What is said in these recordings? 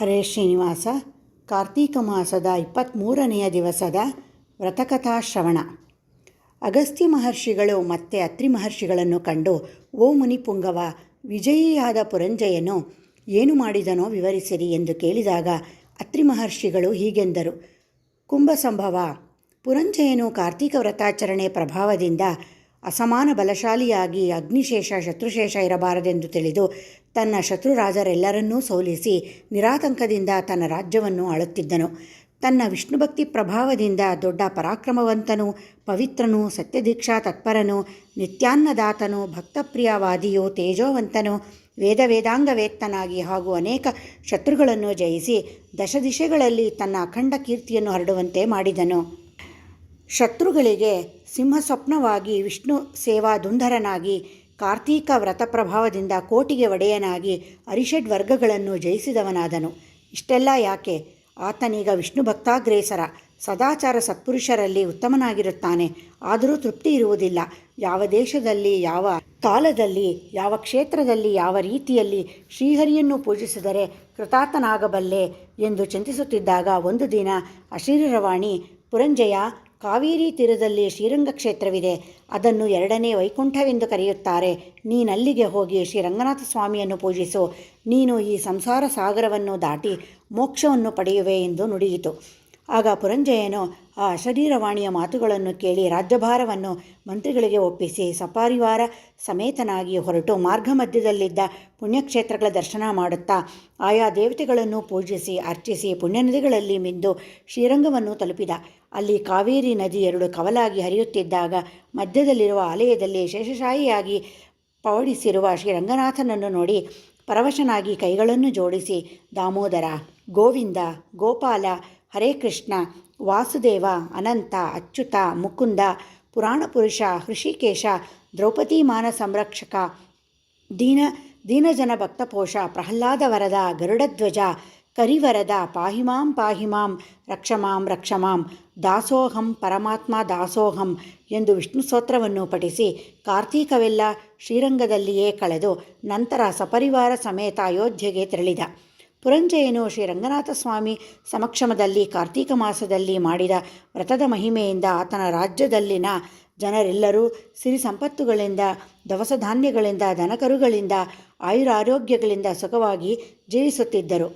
ಹರೇ ಶ್ರೀನಿವಾಸ, ಕಾರ್ತೀಕ ಮಾಸದ ಇಪ್ಪತ್ತ್ಮೂರನೆಯ ದಿವಸದ ವ್ರತಕಥಾ ಶ್ರವಣ. ಅಗಸ್ತ್ಯ ಮಹರ್ಷಿಗಳು ಮತ್ತೆ ಅತ್ರಿ ಮಹರ್ಷಿಗಳನ್ನು ಕಂಡು, ಓ ಮುನಿಪುಂಗವ, ವಿಜಯಿಯಾದ ಪುರಂಜಯನು ಏನು ಮಾಡಿದನೋ ವಿವರಿಸಿರಿ ಎಂದು ಕೇಳಿದಾಗ ಅತ್ರಿ ಮಹರ್ಷಿಗಳು ಹೀಗೆಂದರು. ಕುಂಭಸಂಭವ ಪುರಂಜಯನು ಕಾರ್ತೀಕ ವ್ರತಾಚರಣೆ ಪ್ರಭಾವದಿಂದ ಅಸಮಾನ ಬಲಶಾಲಿಯಾಗಿ ಅಗ್ನಿಶೇಷ, ಶತ್ರುಶೇಷ ಇರಬಾರದೆಂದು ತಿಳಿದು ತನ್ನ ಶತ್ರುರಾಜರೆಲ್ಲರನ್ನೂ ಸೋಲಿಸಿ ನಿರಾತಂಕದಿಂದ ತನ್ನ ರಾಜ್ಯವನ್ನು ಆಳುತ್ತಿದ್ದನು. ತನ್ನ ವಿಷ್ಣುಭಕ್ತಿ ಪ್ರಭಾವದಿಂದ ದೊಡ್ಡ ಪರಾಕ್ರಮವಂತನು, ಪವಿತ್ರನು, ಸತ್ಯದೀಕ್ಷಾ ತತ್ಪರನು, ನಿತ್ಯಾನ್ನದಾತನು, ಭಕ್ತಪ್ರಿಯವಾದಿಯು, ತೇಜೋವಂತನು ವೇದ ವೇದಾಂಗವೇತ್ತನಾಗಿ ಹಾಗೂ ಅನೇಕ ಶತ್ರುಗಳನ್ನು ಜಯಿಸಿ ದಶದಿಶೆಗಳಲ್ಲಿ ತನ್ನ ಅಖಂಡ ಕೀರ್ತಿಯನ್ನು ಹರಡುವಂತೆ ಮಾಡಿದನು. ಶತ್ರುಗಳಿಗೆ ಸಿಂಹಸ್ವಪ್ನವಾಗಿ ವಿಷ್ಣು ಸೇವಾದುಂಧರನಾಗಿ ಕಾರ್ತೀಕ ವ್ರತ ಪ್ರಭಾವದಿಂದ ಕೋಟಿಗೆ ಒಡೆಯನಾಗಿ ಅರಿಷಡ್ ವರ್ಗಗಳನ್ನು ಜಯಿಸಿದವನಾದನು. ಇಷ್ಟೆಲ್ಲ ಯಾಕೆ? ಆತನೀಗ ವಿಷ್ಣು ಭಕ್ತಾಗ್ರೇಸರ, ಸದಾಚಾರ ಸತ್ಪುರುಷರಲ್ಲಿ ಉತ್ತಮನಾಗಿರುತ್ತಾನೆ. ಆದರೂ ತೃಪ್ತಿ ಇರುವುದಿಲ್ಲ. ಯಾವ ದೇಶದಲ್ಲಿ, ಯಾವ ಕಾಲದಲ್ಲಿ, ಯಾವ ಕ್ಷೇತ್ರದಲ್ಲಿ, ಯಾವ ರೀತಿಯಲ್ಲಿ ಶ್ರೀಹರಿಯನ್ನು ಪೂಜಿಸಿದರೆ ಕೃತಾರ್ಥನಾಗಬಲ್ಲೆ ಎಂದು ಚಿಂತಿಸುತ್ತಿದ್ದಾಗ ಒಂದು ದಿನ ಅಶರೀರವಾಣಿ, ಪುರಂಜಯ ಕಾವೇರಿ ತೀರದಲ್ಲಿ ಶ್ರೀರಂಗ ಕ್ಷೇತ್ರವಿದೆ. ಅದನ್ನು ಎರಡನೇ ವೈಕುಂಠವೆಂದು ಕರೆಯುತ್ತಾರೆ. ನೀನಲ್ಲಿಗೆ ಹೋಗಿ ಶ್ರೀರಂಗನಾಥ ಸ್ವಾಮಿಯನ್ನು ಪೂಜಿಸು. ನೀನು ಈ ಸಂಸಾರ ಸಾಗರವನ್ನು ದಾಟಿ ಮೋಕ್ಷವನ್ನು ಪಡೆಯುವೆ ಎಂದು ನುಡಿಯಿತು. ಆಗ ಪುರಂಜಯನು ಆ ಅಶರೀರವಾಣಿಯ ಮಾತುಗಳನ್ನು ಕೇಳಿ ರಾಜ್ಯಭಾರವನ್ನು ಮಂತ್ರಿಗಳಿಗೆ ಒಪ್ಪಿಸಿ ಸಪಾರಿವಾರ ಸಮೇತನಾಗಿ ಹೊರಟು ಮಾರ್ಗ ಮಧ್ಯದಲ್ಲಿದ್ದ ಪುಣ್ಯಕ್ಷೇತ್ರಗಳ ದರ್ಶನ ಮಾಡುತ್ತಾ ಆಯಾ ದೇವತೆಗಳನ್ನು ಪೂಜಿಸಿ ಅರ್ಚಿಸಿ ಪುಣ್ಯನದಿಗಳಲ್ಲಿ ಮಿಂದು ಶ್ರೀರಂಗವನ್ನು ತಲುಪಿದ. ಅಲ್ಲಿ ಕಾವೇರಿ ನದಿ ಎರಡು ಕವಲಾಗಿ ಹರಿಯುತ್ತಿದ್ದಾಗ ಮಧ್ಯದಲ್ಲಿರುವ ಆಲಯದಲ್ಲಿ ಶೇಷಶಾಹಿಯಾಗಿ ಪವಡಿಸಿರುವ ಶ್ರೀರಂಗನಾಥನನ್ನು ನೋಡಿ ಪರವಶನಾಗಿ ಕೈಗಳನ್ನು ಜೋಡಿಸಿ, ದಾಮೋದರ, ಗೋವಿಂದ, ಗೋಪಾಲ ಹರೇ ಕೃಷ್ಣ, ವಾಸುದೇವ, ಅನಂತ, ಅಚ್ಯುತ, ಮುಕುಂದ ಪುರಾಣಪುರುಷ ಹೃಷಿಕೇಶ, ದ್ರೌಪದಿ ಮಾನ ಸಂರಕ್ಷಕ, ದೀನ, ದೀನಜನ ಭಕ್ತಪೋಷ, ಪ್ರಹ್ಲಾದ ವರದ, ಗರುಡಧ್ವಜ, ಕರಿವರದ, ಪಾಹಿಮಾಂ ಪಾಹಿಮಾಂ, ರಕ್ಷಮಾಂ ರಕ್ಷಮಾಂ, ದಾಸೋಹಂ, ಪರಮಾತ್ಮ ದಾಸೋಹಂ ಎಂದು ವಿಷ್ಣು ಸ್ತೋತ್ರವನ್ನು ಪಠಿಸಿ ಕಾರ್ತೀಕವೆಲ್ಲ ಶ್ರೀರಂಗದಲ್ಲಿಯೇ ಕಳೆದು ನಂತರ ಸಪರಿವಾರ ಸಮೇತ ಅಯೋಧ್ಯೆಗೆ ತೆರಳಿದ. ಪುರಂಜಯನು ಶ್ರೀ ರಂಗನಾಥ ಸ್ವಾಮಿ ಸಮಕ್ಷಮದಲ್ಲಿ ಕಾರ್ತೀಕ ಮಾಸದಲ್ಲಿ ಮಾಡಿದ ವ್ರತದ ಮಹಿಮೆಯಿಂದ ಆತನ ರಾಜ್ಯದಲ್ಲಿನ ಜನರೆಲ್ಲರೂ ಸಿರಿ ಸಂಪತ್ತುಗಳಿಂದ, ದವಸ ಧಾನ್ಯಗಳಿಂದ, ದನಕರುಗಳಿಂದ, ಆಯುರಾರೋಗ್ಯಗಳಿಂದ ಸುಖವಾಗಿ ಜೀವಿಸುತ್ತಿದ್ದರು.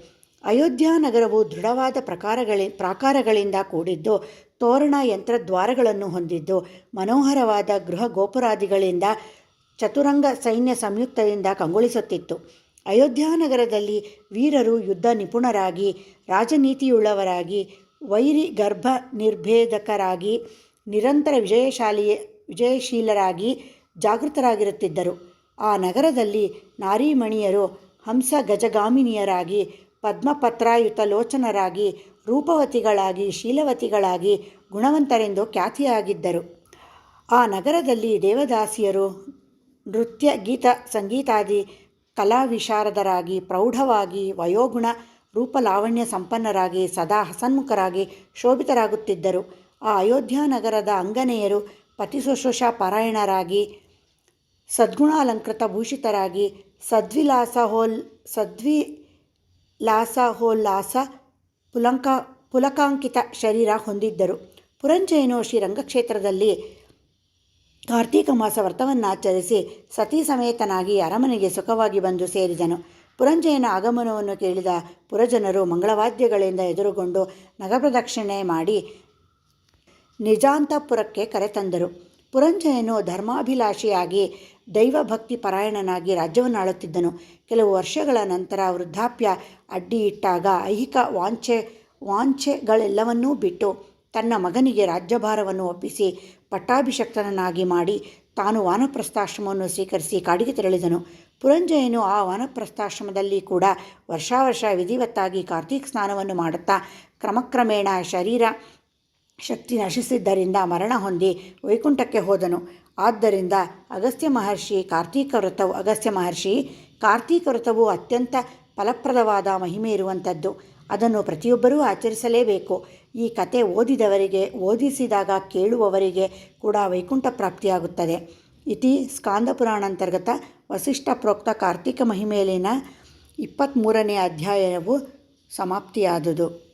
ಅಯೋಧ್ಯ ನಗರವು ದೃಢವಾದ ಪ್ರಕಾರಗಳಿ, ಪ್ರಾಕಾರಗಳಿಂದ ಕೂಡಿದ್ದು ತೋರಣ ಯಂತ್ರದ್ವಾರಗಳನ್ನು ಹೊಂದಿದ್ದು ಮನೋಹರವಾದ ಗೃಹ ಗೋಪುರಾದಿಗಳಿಂದ ಚತುರಂಗ ಸೈನ್ಯ ಸಂಯುಕ್ತದಿಂದ ಕಂಗೊಳಿಸುತ್ತಿತ್ತು. ಅಯೋಧ್ಯ ನಗರದಲ್ಲಿ ವೀರರು ಯುದ್ಧ ನಿಪುಣರಾಗಿ, ರಾಜನೀತಿಯುಳ್ಳವರಾಗಿ ವೈರಿ ಗರ್ಭ ನಿರ್ಭೇದಕರಾಗಿ, ನಿರಂತರ ವಿಜಯಶಾಲಿ, ವಿಜಯಶೀಲರಾಗಿ ಜಾಗೃತರಾಗಿರುತ್ತಿದ್ದರು. ಆ ನಗರದಲ್ಲಿ ನಾರೀಮಣಿಯರು ಹಂಸ ಗಜಗಾಮಿನಿಯರಾಗಿ ಪದ್ಮಪತ್ರಾಯುತ ಲೋಚನರಾಗಿ ರೂಪವತಿಗಳಾಗಿ, ಶೀಲವತಿಗಳಾಗಿ ಗುಣವಂತರೆಂದು ಖ್ಯಾತಿಯಾಗಿದ್ದರು. ಆ ನಗರದಲ್ಲಿ ದೇವದಾಸಿಯರು ನೃತ್ಯ, ಗೀತ, ಸಂಗೀತಾದಿ ಕಲಾವಿಶಾರದರಾಗಿ, ಪ್ರೌಢವಾಗಿ, ವಯೋಗುಣ, ರೂಪಲಾವಣ್ಯ ಸಂಪನ್ನರಾಗಿ, ಸದಾ ಹಸನ್ಮುಖರಾಗಿ ಶೋಭಿತರಾಗುತ್ತಿದ್ದರು. ಆ ಅಯೋಧ್ಯ ನಗರದ ಅಂಗನೆಯರು ಪತಿಶುಶ್ರೂಷಾ ಪಾರಾಯಣರಾಗಿ, ಸದ್ಗುಣಾಲಂಕೃತ ಭೂಷಿತರಾಗಿ, ಸದ್ವಿಲಾಸಹೋಲ್, ಸದ್ವಿಲಾಸಹೋಲ್ಲಾಸ ಪುಲಂಕ, ಪುಲಕಾಂಕಿತ ಶರೀರ ಹೊಂದಿದ್ದರು. ಪುರಂಜಯನು ಶ್ರೀರಂಗಕ್ಷೇತ್ರದಲ್ಲಿ ಕಾರ್ತೀಕ ಮಾಸ ವ್ರತವನ್ನಾಚರಿಸಿ ಸತಿ ಸಮೇತನಾಗಿ ಅರಮನೆಗೆ ಸುಖವಾಗಿ ಬಂದು ಸೇರಿದನು. ಪುರಂಜಯನ ಆಗಮನವನ್ನು ಕೇಳಿದ ಪುರಜನರು ಮಂಗಳವಾದ್ಯಗಳಿಂದ ಎದುರುಗೊಂಡು ನಗಪ್ರದಕ್ಷಿಣೆ ಮಾಡಿ ನಿಜಾಂತಪುರಕ್ಕೆ ಕರೆತಂದರು ಪುರಂಜಯನು ಧರ್ಮಾಭಿಲಾಷಿಯಾಗಿ ದೈವಭಕ್ತಿ ಪರಾಯಣನಾಗಿ ರಾಜ್ಯವನ್ನು ಆಳುತ್ತಿದ್ದನು. ಕೆಲವು ವರ್ಷಗಳ ನಂತರ ವೃದ್ಧಾಪ್ಯ ಅಡ್ಡಿ ಇಟ್ಟಾಗ ಐಹಿಕ ವಾಂಛೆ, ವಾಂಛೆಗಳೆಲ್ಲವನ್ನೂ ಬಿಟ್ಟು ತನ್ನ ಮಗನಿಗೆ ರಾಜ್ಯಭಾರವನ್ನು ಒಪ್ಪಿಸಿ ಪಟ್ಟಾಭಿಷಕ್ತನನ್ನಾಗಿ ಮಾಡಿ ತಾನು ವಾನಪ್ರಸ್ಥಾಶ್ರಮವನ್ನು ಸ್ವೀಕರಿಸಿ ಕಾಡಿಗೆ ತೆರಳಿದನು. ಪುರಂಜಯನು ಆ ವಾನಪ್ರಸ್ಥಾಶ್ರಮದಲ್ಲಿ ಕೂಡ ವರ್ಷಾವರ್ಷ ವಿಧಿವತ್ತಾಗಿ ಕಾರ್ತೀಕ ಸ್ನಾನವನ್ನು ಮಾಡುತ್ತಾ ಕ್ರಮಕ್ರಮೇಣ ಶರೀರ ಶಕ್ತಿ ನಶಿಸಿದ್ದರಿಂದ ಮರಣ ಹೊಂದಿ ವೈಕುಂಠಕ್ಕೆ ಹೋದನು. ಆದ್ದರಿಂದ ಅಗಸ್ತ್ಯ ಮಹರ್ಷಿ ಕಾರ್ತೀಕ ವ್ರತವು, ಅಗಸ್ತ್ಯ ಮಹರ್ಷಿ ಕಾರ್ತೀಕ ವ್ರತವು ಅತ್ಯಂತ ಫಲಪ್ರದವಾದ ಮಹಿಮೆ ಇರುವಂಥದ್ದು. ಅದನ್ನು ಪ್ರತಿಯೊಬ್ಬರೂ ಆಚರಿಸಲೇಬೇಕು. ಈ ಕತೆ ಓದಿದವರಿಗೆ, ಓದಿಸಿದಾಗ ಕೇಳುವವರಿಗೆ ಕೂಡ ವೈಕುಂಠ ಪ್ರಾಪ್ತಿಯಾಗುತ್ತದೆ. ಇತಿ ಸ್ಕಾಂದ ಪುರಾಣಾಂತರ್ಗತ ವಸಿಷ್ಠ ಪ್ರೋಕ್ತ ಕಾರ್ತಿಕ ಮಹಿಮೇಲಿನ ಇಪ್ಪತ್ತ್ಮೂರನೇ ಅಧ್ಯಾಯವು ಸಮಾಪ್ತಿಯಾದುದು.